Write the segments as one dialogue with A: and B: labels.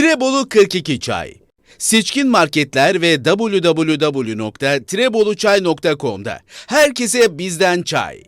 A: Trebolu 42 Çay Seçkin marketler ve www.treboluçay.com'da herkese bizden çay.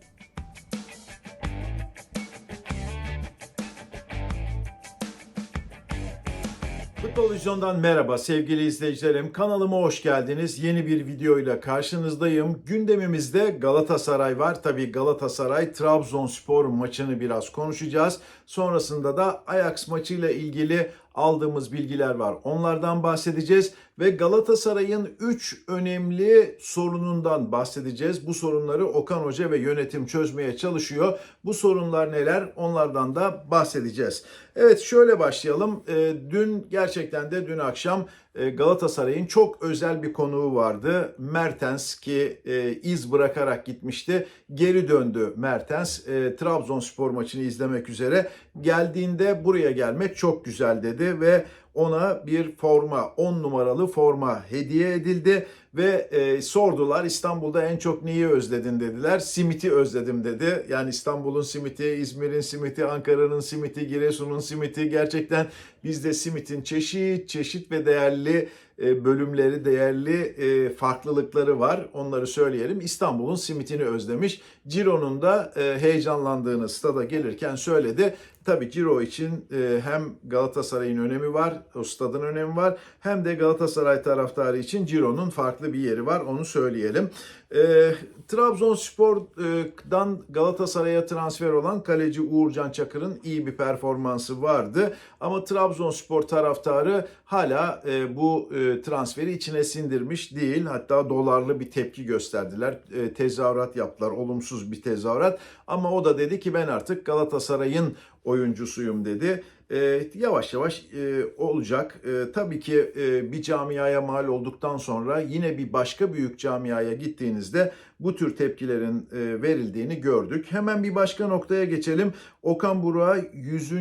B: Futbol Vizyon'dan merhaba sevgili izleyicilerim. Kanalıma hoş geldiniz. Yeni bir videoyla karşınızdayım. Gündemimizde Galatasaray var. Tabii Galatasaray Trabzonspor maçını biraz konuşacağız. Sonrasında da Ajax maçıyla ilgili aldığımız bilgiler var. Onlardan bahsedeceğiz ve Galatasaray'ın 3 önemli sorunundan bahsedeceğiz. Bu sorunları Okan Hoca ve yönetim çözmeye çalışıyor. Bu sorunlar neler? Onlardan da bahsedeceğiz. Evet şöyle başlayalım. Ee, dün gerçekten de dün akşam Galatasaray'ın çok özel bir konuğu vardı. Mertens ki e, iz bırakarak gitmişti. Geri döndü Mertens. E, Trabzonspor maçını izlemek üzere. Geldiğinde buraya gelmek çok güzel dedi ve ona bir forma 10 numaralı forma hediye edildi ve e, sordular İstanbul'da en çok neyi özledin dediler. Simit'i özledim dedi. Yani İstanbul'un simiti, İzmir'in simiti, Ankara'nın simiti, Giresun'un simiti gerçekten bizde simitin çeşit çeşit ve değerli e, bölümleri, değerli e, farklılıkları var. Onları söyleyelim. İstanbul'un simitini özlemiş. Ciro'nun da e, heyecanlandığını stada gelirken söyledi. Tabii Ciro için e, hem Galatasaray'ın önemi var, o stadın önemi var. Hem de Galatasaray taraftarı için Ciro'nun farklı bir yeri var. Onu söyleyelim. E, Trabzonspor'dan Galatasaray'a transfer olan kaleci Uğurcan Çakır'ın iyi bir performansı vardı. Ama Trabzonspor taraftarı hala e, bu transferi içine sindirmiş değil. Hatta dolarlı bir tepki gösterdiler. E, tezahürat yaptılar. Olumsuz bir tezahürat. Ama o da dedi ki ben artık Galatasaray'ın oyuncusuyum dedi. Ee, yavaş yavaş e, olacak. E, tabii ki e, bir camiaya mal olduktan sonra yine bir başka büyük camiaya gittiğinizde bu tür tepkilerin e, verildiğini gördük. Hemen bir başka noktaya geçelim. Okan Buruk'a 100.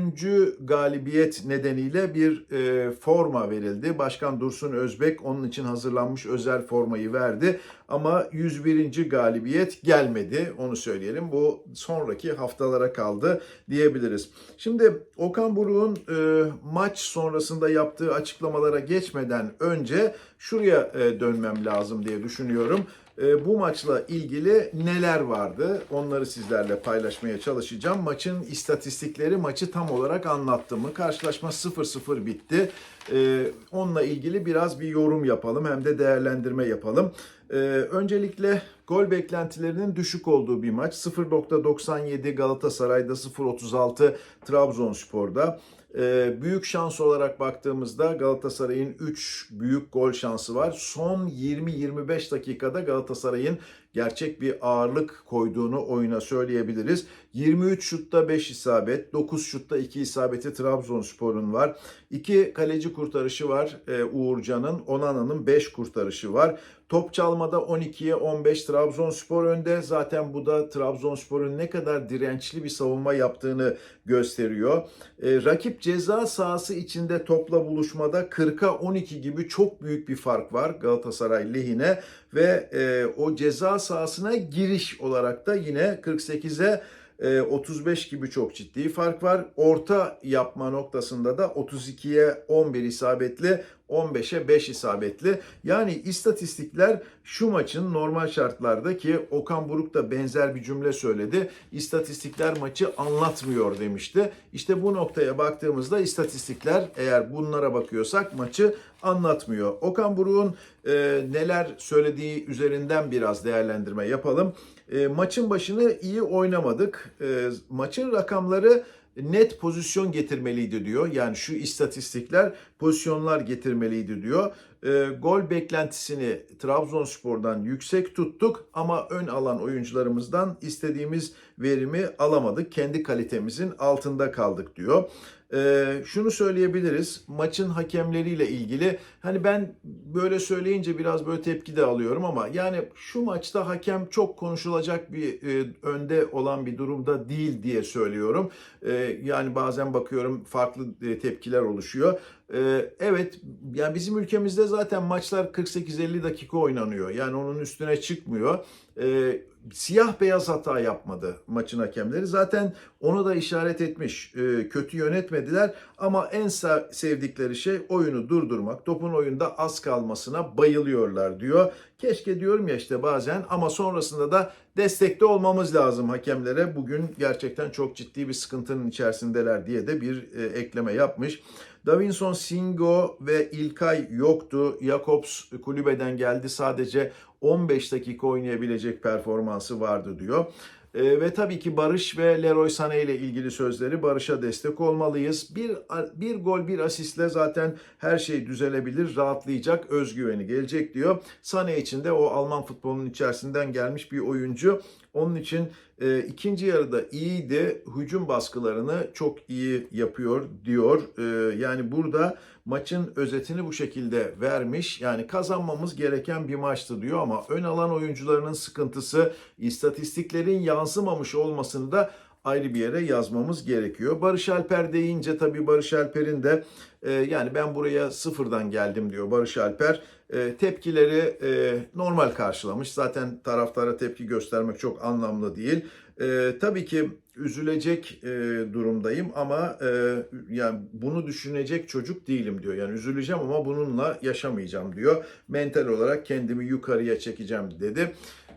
B: galibiyet nedeniyle bir e, forma verildi. Başkan Dursun Özbek onun için hazırlanmış özel formayı verdi. Ama 101. galibiyet gelmedi. Onu söyleyelim. Bu sonraki haftalara kaldı diyebiliriz. Şimdi Okan Buruk'un e, maç sonrasında yaptığı açıklamalara geçmeden önce şuraya e, dönmem lazım diye düşünüyorum. E, bu maçla ilgili neler vardı? Onları sizlerle paylaşmaya çalışacağım. Maçın istatistikleri maçı tam olarak anlattı mı? Karşılaşma 0-0 bitti. E, onunla ilgili biraz bir yorum yapalım hem de değerlendirme yapalım. E, öncelikle gol beklentilerinin düşük olduğu bir maç. 0.97 Galatasaray'da 0.36 Trabzonspor'da. Ee, büyük şans olarak baktığımızda Galatasaray'ın 3 büyük gol şansı var. Son 20-25 dakikada Galatasaray'ın gerçek bir ağırlık koyduğunu oyuna söyleyebiliriz. 23 şutta 5 isabet, 9 şutta 2 isabeti Trabzonspor'un var. 2 kaleci kurtarışı var e, Uğurcan'ın, Onana'nın 5 kurtarışı var. Top çalmada 12'ye 15 Trabzonspor önde. Zaten bu da Trabzonspor'un ne kadar dirençli bir savunma yaptığını gösteriyor. E, rakip ceza sahası içinde topla buluşmada 40'a 12 gibi çok büyük bir fark var Galatasaray lehine ve e, o ceza sahasına giriş olarak da yine 48'e 35 gibi çok ciddi fark var. Orta yapma noktasında da 32'ye 11 isabetli, 15'e 5 isabetli. Yani istatistikler şu maçın normal şartlarda ki Okan Buruk da benzer bir cümle söyledi. İstatistikler maçı anlatmıyor demişti. İşte bu noktaya baktığımızda istatistikler eğer bunlara bakıyorsak maçı anlatmıyor. Okan Buruk'un e, neler söylediği üzerinden biraz değerlendirme yapalım. E, maçın başını iyi oynamadık. E, maçın rakamları net pozisyon getirmeliydi diyor. Yani şu istatistikler pozisyonlar getirmeliydi diyor. E, gol beklentisini Trabzonspor'dan yüksek tuttuk ama ön alan oyuncularımızdan istediğimiz verimi alamadık. Kendi kalitemizin altında kaldık diyor. Ee, şunu söyleyebiliriz maçın hakemleriyle ilgili hani ben böyle söyleyince biraz böyle tepki de alıyorum ama yani şu maçta hakem çok konuşulacak bir e, önde olan bir durumda değil diye söylüyorum. E, yani bazen bakıyorum farklı e, tepkiler oluşuyor. Ee, evet yani bizim ülkemizde zaten maçlar 48-50 dakika oynanıyor. Yani onun üstüne çıkmıyor. Ee, siyah beyaz hata yapmadı maçın hakemleri. Zaten onu da işaret etmiş. Ee, kötü yönetmediler ama en se- sevdikleri şey oyunu durdurmak. Topun oyunda az kalmasına bayılıyorlar diyor. Keşke diyorum ya işte bazen ama sonrasında da destekte olmamız lazım hakemlere. Bugün gerçekten çok ciddi bir sıkıntının içerisindeler diye de bir e, ekleme yapmış. Davinson Singo ve İlkay yoktu. Jakobs kulübeden geldi. Sadece 15 dakika oynayabilecek performansı vardı diyor. E, ve tabii ki Barış ve Leroy Sané ile ilgili sözleri Barış'a destek olmalıyız. Bir bir gol bir asistle zaten her şey düzelebilir, rahatlayacak, özgüveni gelecek diyor. Sané için de o Alman futbolunun içerisinden gelmiş bir oyuncu. Onun için e, ikinci yarıda iyiydi. Hücum baskılarını çok iyi yapıyor diyor. E, yani burada maçın özetini bu şekilde vermiş. Yani kazanmamız gereken bir maçtı diyor ama ön alan oyuncularının sıkıntısı, istatistiklerin yansımamış olmasını da ayrı bir yere yazmamız gerekiyor. Barış Alper deyince tabii Barış Alper'in de e, yani ben buraya sıfırdan geldim diyor Barış Alper. E, tepkileri e, normal karşılamış. Zaten taraftara tepki göstermek çok anlamlı değil. E, tabii ki üzülecek e, durumdayım ama e, yani bunu düşünecek çocuk değilim diyor. Yani üzüleceğim ama bununla yaşamayacağım diyor. Mental olarak kendimi yukarıya çekeceğim dedi.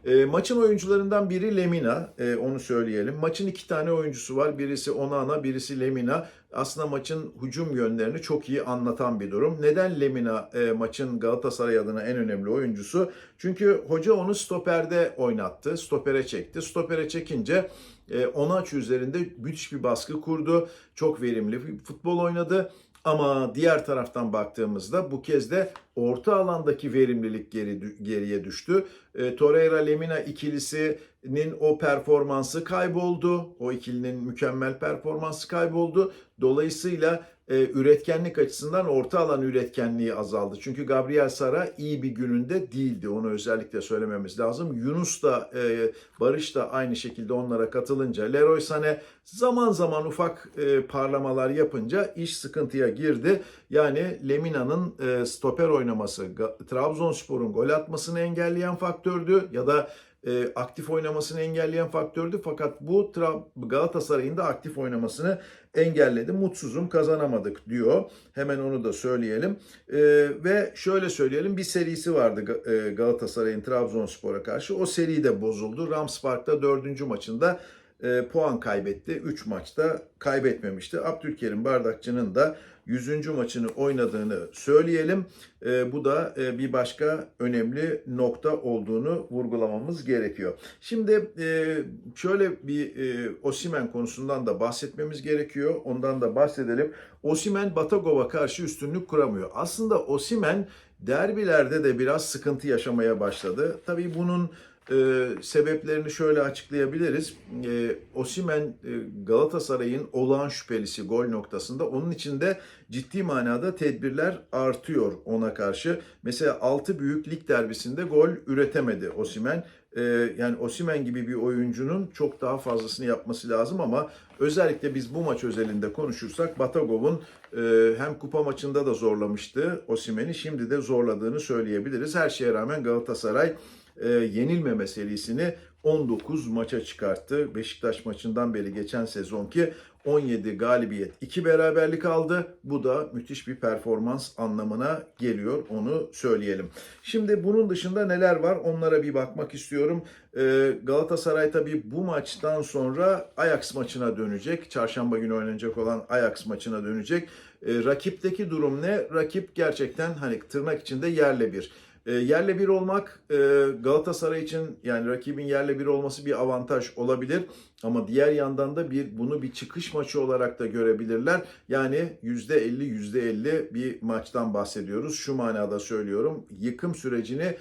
B: E, maçın oyuncularından biri Lemina, e, onu söyleyelim. Maçın iki tane oyuncusu var. Birisi Onana, birisi Lemina. Aslında maçın hücum yönlerini çok iyi anlatan bir durum. Neden Lemina e, maçın Galatasaray adına en önemli oyuncusu? Çünkü hoca onu stoperde oynattı, stopere çekti. Stopere çekince e, Onaç üzerinde müthiş bir baskı kurdu. Çok verimli bir futbol oynadı. Ama diğer taraftan baktığımızda bu kez de orta alandaki verimlilik geri, geriye düştü. E, Torreira Lemina ikilisinin o performansı kayboldu. O ikilinin mükemmel performansı kayboldu. Dolayısıyla e, üretkenlik açısından orta alan üretkenliği azaldı. Çünkü Gabriel Sara iyi bir gününde değildi. Onu özellikle söylememiz lazım. Yunus da e, Barış da aynı şekilde onlara katılınca Leroy Sané zaman zaman ufak e, parlamalar yapınca iş sıkıntıya girdi. Yani Lemina'nın e, stoper oynaması, Trabzonspor'un gol atmasını engelleyen faktördü ya da e, aktif oynamasını engelleyen faktördü. Fakat bu Galatasaray'ın da aktif oynamasını engelledi. Mutsuzum kazanamadık diyor. Hemen onu da söyleyelim. E, ve şöyle söyleyelim bir serisi vardı e, Galatasaray'ın Trabzonspor'a karşı. O seri de bozuldu. Rams Park'ta dördüncü maçında e, puan kaybetti. 3 maçta kaybetmemişti. Abdülkerim Bardakçı'nın da 100. maçını oynadığını söyleyelim. E, bu da e, bir başka önemli nokta olduğunu vurgulamamız gerekiyor. Şimdi e, şöyle bir e, Osimen konusundan da bahsetmemiz gerekiyor. Ondan da bahsedelim. Osimen Batagov'a karşı üstünlük kuramıyor. Aslında Osimen derbilerde de biraz sıkıntı yaşamaya başladı. Tabii bunun e, sebeplerini şöyle açıklayabiliriz. E, Osimen e, Galatasaray'ın olağan şüphelisi gol noktasında. Onun için de ciddi manada tedbirler artıyor ona karşı. Mesela 6 büyük lig derbisinde gol üretemedi Osimen. E, yani Osimen gibi bir oyuncunun çok daha fazlasını yapması lazım ama özellikle biz bu maç özelinde konuşursak Batagov'un e, hem kupa maçında da zorlamıştı Osimen'i şimdi de zorladığını söyleyebiliriz. Her şeye rağmen Galatasaray e, yenilmeme serisini 19 maça çıkarttı. Beşiktaş maçından beri geçen sezonki 17 galibiyet, 2 beraberlik aldı. Bu da müthiş bir performans anlamına geliyor onu söyleyelim. Şimdi bunun dışında neler var onlara bir bakmak istiyorum. Ee, Galatasaray tabii bu maçtan sonra Ajax maçına dönecek. Çarşamba günü oynanacak olan Ajax maçına dönecek. Ee, rakipteki durum ne? Rakip gerçekten hani tırnak içinde yerle bir. E, yerle bir olmak e, Galatasaray için yani rakibin yerle bir olması bir avantaj olabilir ama diğer yandan da bir bunu bir çıkış maçı olarak da görebilirler. Yani %50 %50 bir maçtan bahsediyoruz. Şu manada söylüyorum. Yıkım sürecini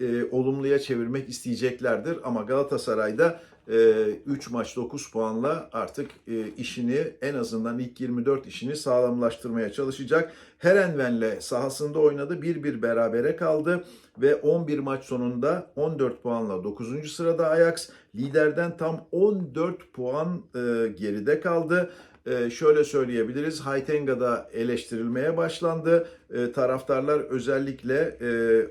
B: e, olumluya çevirmek isteyeceklerdir ama Galatasaray'da 3 maç 9 puanla artık e, işini en azından ilk 24 işini sağlamlaştırmaya çalışacak. Herenven'le sahasında oynadı. 1-1 berabere kaldı ve 11 maç sonunda 14 puanla 9. sırada Ajax liderden tam 14 puan e, geride kaldı. E, şöyle söyleyebiliriz. Haytenga'da eleştirilmeye başlandı. E, taraftarlar özellikle e,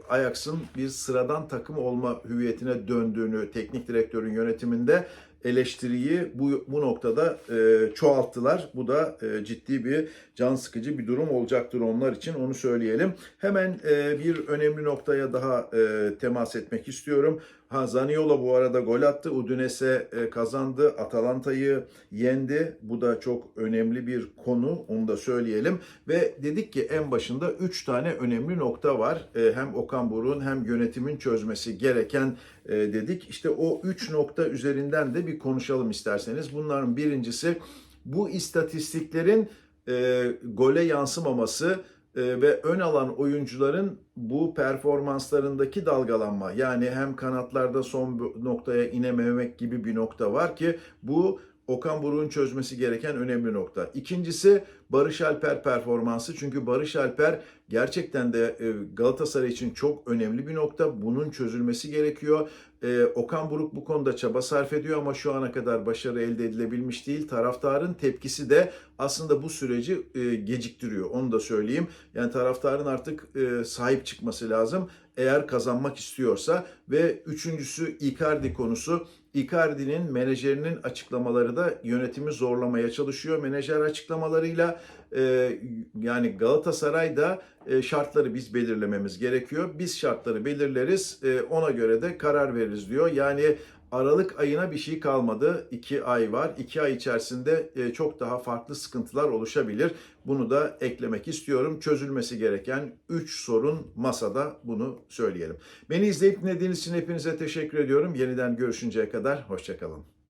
B: Ajax'ın bir sıradan takım olma hüviyetine döndüğünü teknik direktörün yönetiminde eleştiriyi bu, bu noktada e, çoğalttılar. Bu da e, ciddi bir can sıkıcı bir durum olacaktır onlar için onu söyleyelim. Hemen e, bir önemli noktaya daha e, temas etmek istiyorum. Ha Zaniola bu arada gol attı. Udinese e, kazandı. Atalanta'yı yendi. Bu da çok önemli bir konu. Onu da söyleyelim. Ve dedik ki en başında 3 tane önemli nokta var. E, hem Okan Buruk'un hem yönetimin çözmesi gereken e, dedik. İşte o 3 nokta üzerinden de bir konuşalım isterseniz. Bunların birincisi bu istatistiklerin gole yansımaması ve ön alan oyuncuların bu performanslarındaki dalgalanma yani hem kanatlarda son noktaya inememek gibi bir nokta var ki bu Okan Buruk'un çözmesi gereken önemli nokta. İkincisi Barış Alper performansı. Çünkü Barış Alper gerçekten de e, Galatasaray için çok önemli bir nokta. Bunun çözülmesi gerekiyor. E, Okan Buruk bu konuda çaba sarf ediyor ama şu ana kadar başarı elde edilebilmiş değil. Taraftarın tepkisi de aslında bu süreci e, geciktiriyor. Onu da söyleyeyim. Yani taraftarın artık sahip çıkması lazım eğer kazanmak istiyorsa ve üçüncüsü Icardi konusu. Icardi'nin menajerinin açıklamaları da yönetimi zorlamaya çalışıyor. Menajer açıklamalarıyla e, yani Galatasaray'da e, şartları biz belirlememiz gerekiyor. Biz şartları belirleriz e, ona göre de karar veririz diyor. Yani Aralık ayına bir şey kalmadı. 2 ay var. 2 ay içerisinde e, çok daha farklı sıkıntılar oluşabilir. Bunu da eklemek istiyorum. Çözülmesi gereken 3 sorun masada bunu söyleyelim. Beni izleyip dinlediğiniz için hepinize teşekkür ediyorum. Yeniden görüşünceye kadar hoşçakalın.